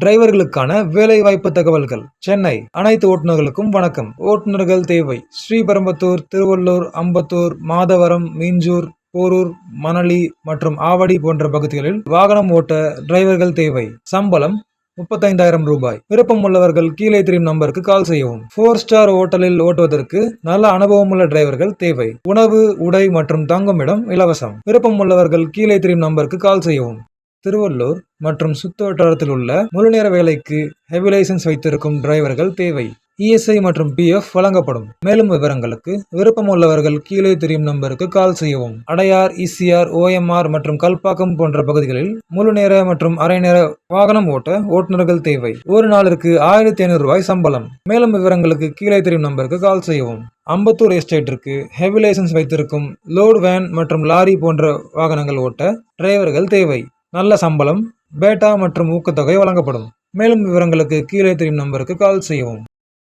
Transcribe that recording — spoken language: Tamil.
டிரைவர்களுக்கான வேலைவாய்ப்பு தகவல்கள். சென்னை அனைத்து ஓட்டுநர்களுக்கும் வணக்கம். ஓட்டுநர்கள் தேவை. ஸ்ரீபெரும்புத்தூர் திருவள்ளூர் அம்பத்தூர் மாதவரம் மீஞ்சூர் போரூர் மணலி மற்றும் ஆவடி போன்ற பகுதிகளில் வாகனம் ஓட்ட டிரைவர்கள் தேவை. சம்பளம் முப்பத்தைந்தாயிரம் ரூபாய். விருப்பம் உள்ளவர்கள் கீழே தெரியும் நம்பருக்கு கால் செய்யவும். ஃபோர் ஸ்டார் ஹோட்டலில் ஓட்டுவதற்கு நல்ல அனுபவமுள்ள டிரைவர்கள் தேவை. உணவு உடை மற்றும் தங்குமிடம் இலவசம். விருப்பம் உள்ளவர்கள் கீழே தெரியும் நம்பருக்கு கால் செய்யவும். திருவள்ளூர் மற்றும் சுற்று வட்டாரத்தில் உள்ள முழுநேர வேலைக்கு ஹெவி லைசன்ஸ் வைத்திருக்கும் டிரைவர்கள் தேவை. இஎஸ்ஐ மற்றும் பிஎஃப் வழங்கப்படும். மேலும் விவரங்களுக்கு விருப்பம் உள்ளவர்கள் கீழே தெரியும் நம்பருக்கு கால் செய்யவும். அடையார் இசிஆர் ஓஎம்ஆர் மற்றும் கல்பாக்கம் போன்ற பகுதிகளில் முழு நேர மற்றும் அரை நேர வாகனம் ஓட்ட ஓட்டுநர்கள் தேவை. ஒரு நாளிற்கு ஆயிரத்தி ஐநூறு ரூபாய் சம்பளம். மேலும் விவரங்களுக்கு கீழே தெரியும் நம்பருக்கு கால் செய்யவும். அம்பத்தூர் எஸ்டேட்டிற்கு ஹெவி லைசன்ஸ் வைத்திருக்கும் லோடு வேன் மற்றும் லாரி போன்ற வாகனங்கள் ஓட்ட டிரைவர்கள் தேவை. நல்ல சம்பளம் பேட்டா மற்றும் ஊக்கத்தொகை வழங்கப்படும். மேலும் விவரங்களுக்கு கீழே தெரியும் நம்பருக்கு கால் செய்யவும்.